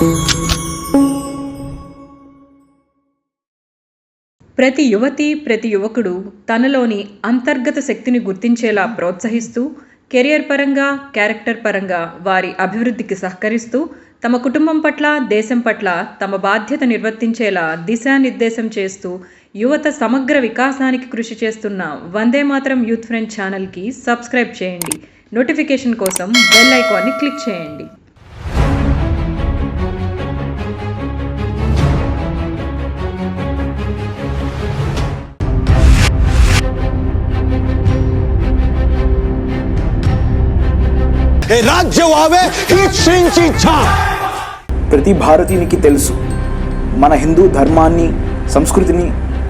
ప్రతి యువతి ప్రతి యువకుడు తనలోని అంతర్గత శక్తిని గుర్తించేలా ప్రోత్సహిస్తూ కెరియర్ పరంగా క్యారెక్టర్ పరంగా వారి అభివృద్ధికి సహకరిస్తూ తమ కుటుంబం పట్ల దేశం పట్ల తమ బాధ్యత నిర్వర్తించేలా దిశానిర్దేశం చేస్తూ యువత సమగ్ర వికాసానికి కృషి చేస్తున్న వందే మాత్రం యూత్ ఫ్రెండ్ ఛానల్కి సబ్స్క్రైబ్ చేయండి. నోటిఫికేషన్ కోసం బెల్ ఐకాన్ని క్లిక్ చేయండి. ఏ రాజ్యం ఆవే ప్రతి భారతీయునికి తెలుసు మన హిందూ ధర్మాన్ని సంస్కృతిని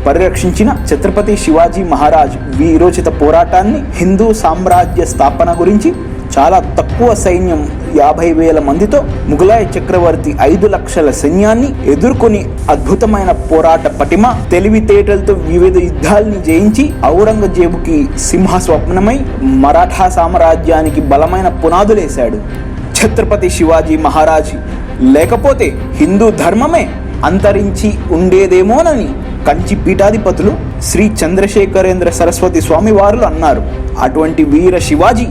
పరిరక్షించిన ఛత్రపతి శివాజీ మహారాజ్ వీరోచిత పోరాటాన్ని హిందూ సామ్రాజ్య స్థాపన గురించి చాలా తక్కువ సైన్యం యాభై వేల మందితో ముగలాయ చక్రవర్తి ఐదు లక్షల సైన్యాన్ని ఎదుర్కొని అద్భుతమైన పోరాట పటిమ తెలివితేటలతో వివిధ యుద్ధాల్ని జయించి ఔరంగజేబుకి సింహ స్వప్నమై మరాఠా సామ్రాజ్యానికి బలమైన పునాదులేశాడు. ఛత్రపతి శివాజీ మహారాజ్ లేకపోతే హిందూ ధర్మమే అంతరించి ఉండేదేమోనని కంచి పీఠాధిపతులు శ్రీ చంద్రశేఖరేంద్ర సరస్వతి స్వామి వారులు అన్నారు. అటువంటి వీర శివాజీ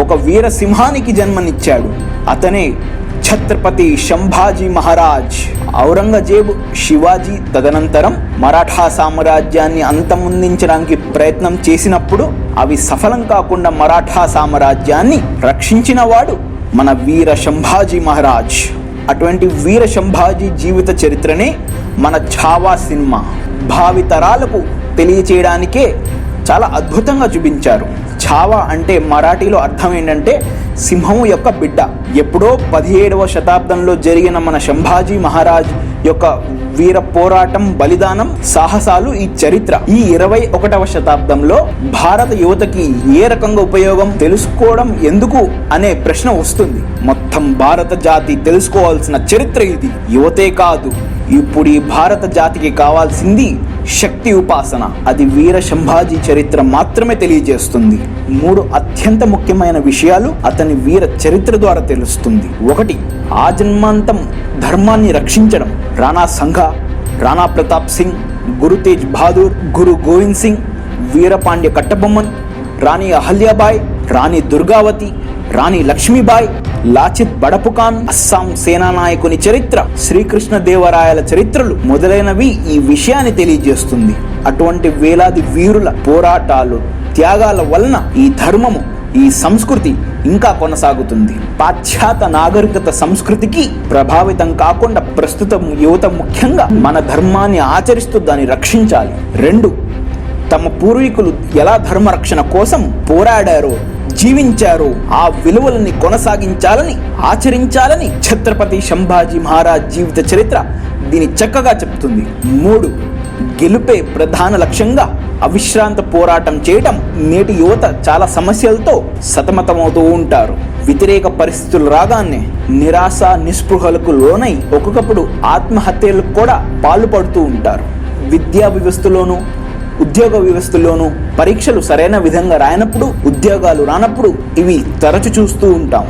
ఒక వీర సింహానికి జన్మనిచ్చాడు. అతనే ఛత్రపతి శంభాజీ మహారాజ్. ఔరంగజేబు శివాజీ తదనంతరం మరాఠా సామ్రాజ్యాన్ని అంతమొందించడానికి ప్రయత్నం చేసినప్పుడు అవి సఫలం కాకుండా మరాఠా సామ్రాజ్యాన్ని రక్షించినవాడు మన వీర శంభాజీ మహారాజ్. అటువంటి వీర శంభాజీ జీవిత చరిత్రనే మన ఛావా సినిమా. భావితరాలకు తెలియచేయడానికే చాలా అద్భుతంగా చూపించారు. ఛావా అంటే మరాఠీలో అర్థం ఏంటంటే సింహము యొక్క బిడ్డ. ఎప్పుడో పదిహేడవ శతాబ్దంలో జరిగిన మన శంభాజీ మహారాజ్ యొక్క వీర పోరాటం బలిదానం సాహసాలు ఈ చరిత్ర. ఈ ఇరవై ఒకటవ శతాబ్దంలో భారత యువతకి ఏ రకంగా ఉపయోగం? తెలుసుకోవడం ఎందుకు అనే ప్రశ్న వస్తుంది. మొత్తం భారత జాతి తెలుసుకోవాల్సిన చరిత్ర ఇది. యువతే కాదు ఇప్పుడు ఈ భారత జాతికి కావాల్సింది శక్తి ఉపాసన. అది వీర శంభాజీ చరిత్ర మాత్రమే తెలియజేస్తుంది. మూడు అత్యంత ముఖ్యమైన విషయాలు అతని వీర చరిత్ర ద్వారా తెలుస్తుంది. ఒకటి ఆ జన్మాంతం ధర్మాన్ని రక్షించడం. రాణా సంఘ రాణా ప్రతాప్ సింగ్ గురు తేజ్ బహదూర్ గురు గోవింద్ సింగ్ వీరపాండ్య కట్టబొమ్మన్ రాణి అహల్యాబాయ్ రాణి దుర్గావతి రాణి లక్ష్మీబాయ్ లాచిత్ బడపుకాన్ అస్సాం సేనానాయకుని చరిత్ర శ్రీకృష్ణ దేవరాయల చరిత్రలు మొదలైనవి ఈ విషయాన్ని తెలియజేస్తుంది. అటువంటి వేలాది వీరుల పోరాటాలు త్యాగాల వలన ఈ ధర్మము ఈ సంస్కృతి ఇంకా కొనసాగుతుంది. పాశ్చాత్య నాగరికత సంస్కృతికి ప్రభావితం కాకుండా ప్రస్తుతం యువత ముఖ్యంగా మన ధర్మాన్ని ఆచరిస్తూ దాన్ని రక్షించాలి. రెండు తమ పూర్వీకులు ఎలా ధర్మరక్షణ కోసం పోరాడారో జీవించారో. ఆ విలువలని కొనసాగించాలని ఆచరించాలని ఛత్రపతి శంభాజీ మహారాజ్ జీవిత చరిత్ర దీని చక్కగా చెప్తుంది. మూడు గెలుపే ప్రధాన లక్ష్యంగా అవిశ్రాంత పోరాటం చేయటం నేటి యువత చాలా సమస్యలతో సతమతమవుతూ ఉంటారు. వ్యతిరేక పరిస్థితులు రాగానే నిరాశ నిస్పృహలకు లోనై ఒక్కొక్కప్పుడు ఆత్మహత్యలకు కూడా పాల్పడుతూ ఉంటారు. విద్యా వ్యవస్థలోనూ ఉద్యోగ వ్యవస్థలోనూ పరీక్షలు సరైన విధంగా రాయనప్పుడు ఉద్యోగాలు రానప్పుడు ఇవి తరచు చూస్తూ ఉంటాం.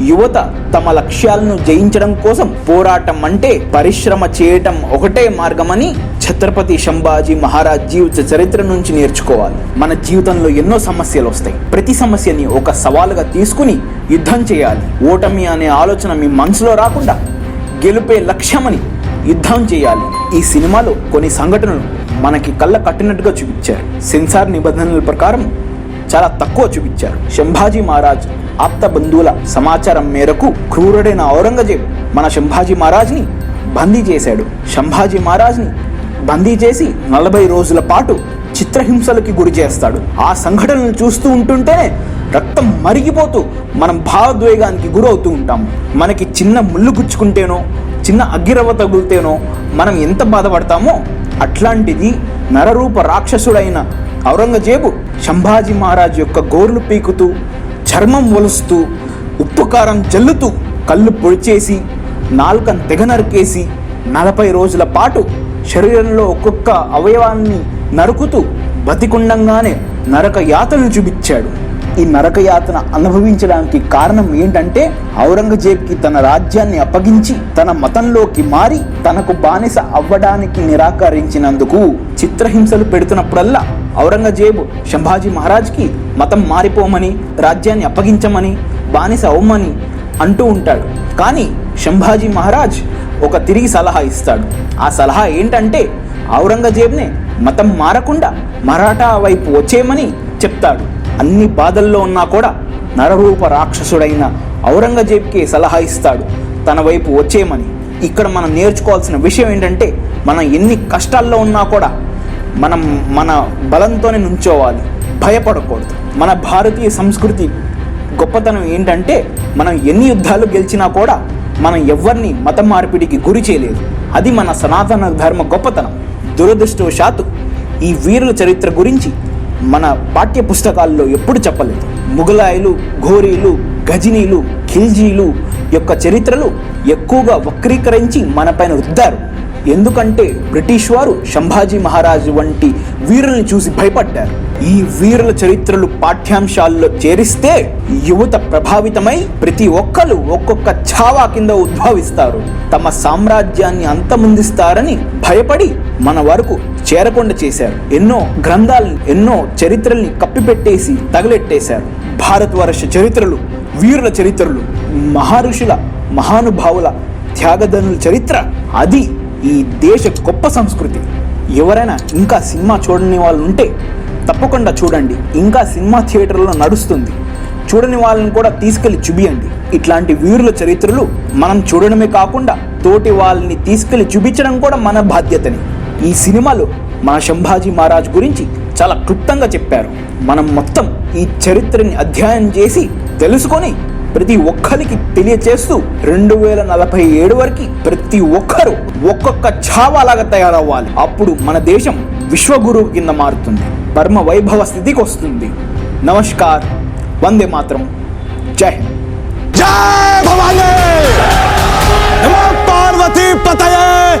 యువత తమ లక్ష్యాలను జయించడం కోసం పోరాటం అంటే పరిశ్రమ చేయటం ఒకటే మార్గమని ఛత్రపతి శంభాజీ మహారాజ్ జీవిత చరిత్ర నుంచి నేర్చుకోవాలి. మన జీవితంలో ఎన్నో సమస్యలు వస్తాయి. ప్రతి సమస్యని ఒక సవాలుగా తీసుకుని యుద్ధం చేయాలి. ఓటమి అనే ఆలోచన మీ మనసులో రాకుండా గెలుపే లక్ష్యమని యుద్ధం చేయాలి. ఈ సినిమాలో కొన్ని సంఘటనలు మనకి కళ్ళ కట్టినట్టుగా చూపించారు. సెన్సార్ నిబంధనల ప్రకారం చాలా తక్కువ చూపించారు. శంభాజీ మహారాజ్ ఆప్త బంధువుల సమాచారం మేరకు క్రూరుడైన ఔరంగజేబ్ మన శంభాజీ మహారాజ్ని బందీ చేశాడు. శంభాజీ మహారాజ్ని బందీ చేసి నలభై రోజుల పాటు చిత్రహింసలకి గురి చేస్తాడు. ఆ సంఘటనలు చూస్తూ ఉంటుంటేనే రక్తం మరిగిపోతూ మనం భావోద్వేగానికి గురవుతూ ఉంటాం. మనకి చిన్న ముళ్ళు గుచ్చుకుంటేనో చిన్న అగ్గిరవ్వ తగులితేనో మనం ఎంత బాధపడతామో అట్లాంటిది నరరూప రాక్షసుడైన ఔరంగజేబు శంభాజీ మహారాజ్ యొక్క గోర్లు పీకుతూ చర్మం ఒలుస్తూ ఉప్పు కారం జల్లుతూ కళ్ళు పొడిచేసి నాలుకను తెగ నరికేసి నలభై రోజుల పాటు శరీరంలో ఒక్కొక్క అవయవాన్ని నరుకుతూ బతికుండంగానే నరక యాతను చూపించాడు. ఈ నరకయాతన అనుభవించడానికి కారణం ఏంటంటే ఔరంగజేబ్కి తన రాజ్యాన్ని అప్పగించి తన మతంలోకి మారి తనకు బానిస అవ్వడానికి నిరాకరించినందుకు చిత్రహింసలు పెడుతున్నప్పుడల్లా ఔరంగజేబు శంభాజీ మహారాజ్కి మతం మారిపోమని రాజ్యాన్ని అప్పగించమని బానిస అవ్వమని అంటూ ఉంటాడు. కానీ శంభాజీ మహారాజ్ ఒక తిరిగి సలహా ఇస్తాడు. ఆ సలహా ఏంటంటే ఔరంగజేబ్నే మతం మారకుండా మరాఠా వైపు వచ్చేయమని చెప్తాడు. అన్ని బాధల్లో ఉన్నా కూడా నరరూప రాక్షసుడైన ఔరంగజేబ్కి సలహా ఇస్తాడు. తన వైపు వచ్చేయమని. ఇక్కడ మనం నేర్చుకోవాల్సిన విషయం ఏంటంటే మనం ఎన్ని కష్టాల్లో ఉన్నా కూడా మనం మన బలంతోనే నుంచోవాలి. భయపడకూడదు. మన భారతీయ సంస్కృతి గొప్పతనం ఏంటంటే మనం ఎన్ని యుద్ధాలు గెలిచినా కూడా మనం ఎవరిని మత మార్పిడికి గురి చేయలేదు. అది మన సనాతన ధర్మ గొప్పతనం. దురదృష్టవశాత్తు ఈ వీరుల చరిత్ర గురించి మన పాఠ్య పుస్తకాల్లో ఎప్పుడు చెప్పలేదు. ముగలాయిలు ఘోరీలు గజనీలు ఖిల్జీలు యొక్క చరిత్రలు ఎక్కువగా వక్రీకరించి మనపైన రుద్దారు. ఎందుకంటే బ్రిటిష్ వారు శంభాజీ మహారాజు వంటి వీరుల్ని చూసి భయపడ్డారు. ఈ వీరుల చరిత్రలు పాఠ్యాంశాల్లో చేరిస్తే యువత ప్రభావితమై ప్రతి ఒక్కరు ఒక్కొక్క ఛావా కింద ఉద్భవిస్తారు. తమ సామ్రాజ్యాన్ని అంతమొందిస్తారని భయపడి మన వరకు చేరకుండా చేశారు. ఎన్నో గ్రంథాలను ఎన్నో చరిత్రల్ని కప్పిపెట్టేసి తగలెట్టేశారు. భారతవర్ష చరిత్రలు వీరుల చరిత్రలు మహర్షుల మహానుభావుల త్యాగధనుల చరిత్ర అది ఈ దేశ గొప్ప సంస్కృతి. ఎవరైనా ఇంకా సినిమా చూడని వాళ్ళు ఉంటే తప్పకుండా చూడండి. ఇంకా సినిమా థియేటర్లో నడుస్తుంది. చూడని వాళ్ళని కూడా తీసుకెళ్ళి చూపియండి. ఇట్లాంటి వీరుల చరిత్రలు మనం చూడడమే కాకుండా తోటి వాళ్ళని తీసుకెళ్ళి చూపించడం కూడా మన బాధ్యతని. ఈ సినిమాలో మన శంభాజీ మహారాజ్ గురించి చాలా క్లుప్తంగా చెప్పారు. మనం మొత్తం ఈ చరిత్రని అధ్యయనం చేసి తెలుసుకొని ప్రతి ఒక్కరికి తెలియచేస్తూ రెండు వేల నలభై ఏడు వరకు ప్రతి ఒక్కరూ ఒక్కొక్క ఛావాలాగా తయారవ్వాలి. అప్పుడు మన దేశం విశ్వగురువు కింద మారుతుంది. పరమ వైభవ స్థితికి వస్తుంది. నమస్కార్. వందే మాత్రం. జై హింద్. జై భవానీ! పతయే!